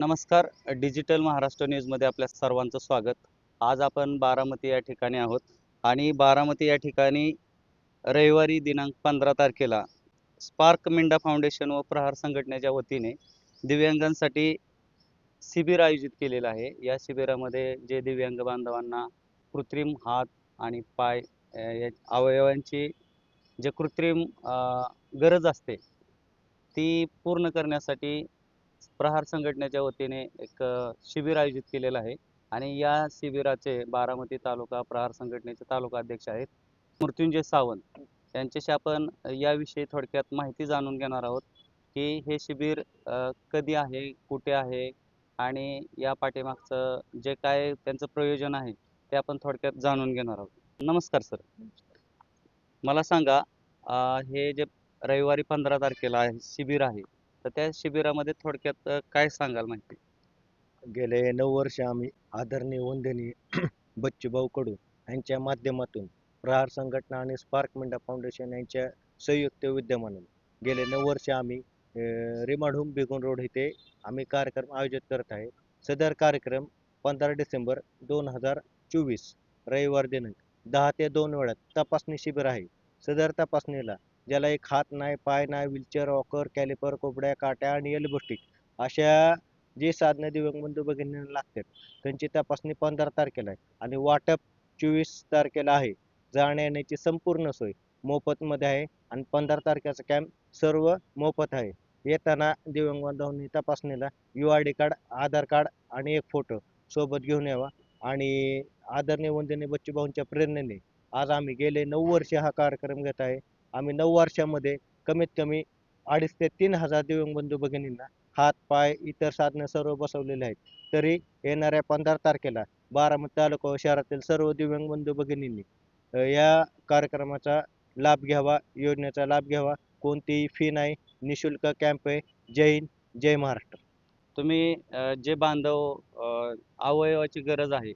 नमस्कार डिजिटल महाराष्ट्र न्यूजमध्ये आपल्या सर्वांचं स्वागत. आज आपण बारामती या ठिकाणी आहोत आणि बारामती या ठिकाणी रविवारी दिनांक पंधरा तारखेला स्पार्क मिंडा फाउंडेशन व प्रहार संघटनेच्या वतीने दिव्यांगांसाठी शिबिर आयोजित केलेलं आहे. या शिबिरामध्ये जे दिव्यांग बांधवांना कृत्रिम हात आणि पाय या अवयवांची जे कृत्रिम गरज असते ती पूर्ण करण्यासाठी प्रहार संघटनेच्या वतीने एक शिबिर आयोजित केलेलं आहे. आणि या शिबिराचे बारामती तालुका प्रहार संघटनेचे तालुका अध्यक्ष आहेत मृत्युंजय सावंत. यांच्याशी आपण याविषयी थोडक्यात माहिती जाणून घेणार आहोत की हे शिबिर कधी आहे कुठे आहे आणि या पाठीमागचं जे काय त्यांचं प्रयोजन आहे ते आपण थोडक्यात जाणून घेणार आहोत. नमस्कार सर. मला सांगा हे जे रविवारी पंधरा तारखेला आहे शिबिर आहे तर त्या शिबिरामध्ये थोडक्यात काय सांगाल माहिती? गेले नऊ वर्ष आम्ही आदरणीय वंदनीय बच्चूभाऊ कडू यांच्या माध्यमातून प्रहार संघटना आणि स्पार्क मिंडा फाउंडेशन यांच्या संयुक्त विद्यमाने गेले नऊ वर्ष आम्ही रिमांड होम बिगुन रोड इथे आम्ही कार्यक्रम आयोजित करत आहे. सदर कार्यक्रम पंधरा डिसेंबर दोन हजार चोवीस रविवार दिनांक दहा ते दोन वेळात तपासणी शिबिर आहे. सदर तपासणीला ज्याला एक हात नाही पाय नाही व्हीलचेअर वॉकर कॅलिपर कोबड्या काट्या आणि एल्बोस्टिक अशा जी साधनं दिव्यांग बंधू भगिनींना लागतात त्यांची तपासणी पंधरा तारखेला आहे. आणि वाटप चोवीस तारखेला आहे. जाण्या येण्याची संपूर्ण सोय मोफतमध्ये आहे. आणि पंधरा तारखेचा कॅम्प सर्व मोफत आहे. येताना दिव्यांग बांधवांनी तपासणीला U I D card Aadhaar card आणि एक फोटो सोबत घेऊन यावा. आणि आदरणीय वंदनीय बच्चूभाऊंच्या प्रेरणेने आज आम्ही गेले नऊ वर्ष हा कार्यक्रम घेत आहे. आम्ही नऊ वर्षामध्ये कमीत कमी अडीच ते तीन हजार दिव्यांग बंधू भगिनींना हात पाय इतर साधनं सर्व बसवलेले आहेत. तरी येणाऱ्या पंधरा तारखेला बारामती तालुका व शहरातील सर्व दिव्यांग बंधू भगिनींनी अ, या कार्यक्रमाचा लाभ घ्यावा योजनेचा लाभ घ्यावा. कोणतीही फी नाही निशुल्क कॅम्प आहे. जय हिंद जय महाराष्ट्र. तुम्ही अ, जे बांधव अ, अवयवाची गरज आहे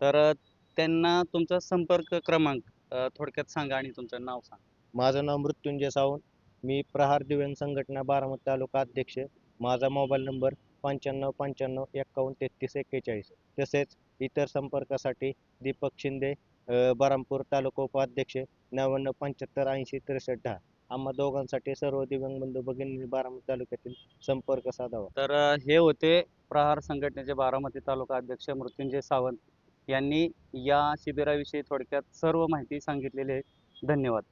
तर त्यांना तुमचा संपर्क क्रमांक अ, थोडक्यात सांगा आणि तुमचं नाव सांगा. माझं नाव मृत्युंजय सावंत. मी प्रहार दिव्यांग संघटना बारामती तालुका अध्यक्ष. माझा मोबाईल नंबर पंच्याण्णव पंच्याण्णव एक्कावन्न तेहतीस एक्केचाळीस. तसेच इतर संपर्कासाठी दीपक शिंदे अ, बरामपूर तालुका उपाध्यक्ष नव्याण्णव पंच्याहत्तर ऐंशी त्रेसष्ट दहा. आम्हा दोघांसाठी सर्व दिव्यांग बंधू भगिनी बारामती तालुक्यातील संपर्क साधावा. तर अ, हे होते प्रहार संघटनेचे बारामती तालुका अध्यक्ष मृत्युंजय सावंत. यांनी या शिबिराविषयी थोडक्यात सर्व माहिती सांगितलेली आहे. धन्यवाद.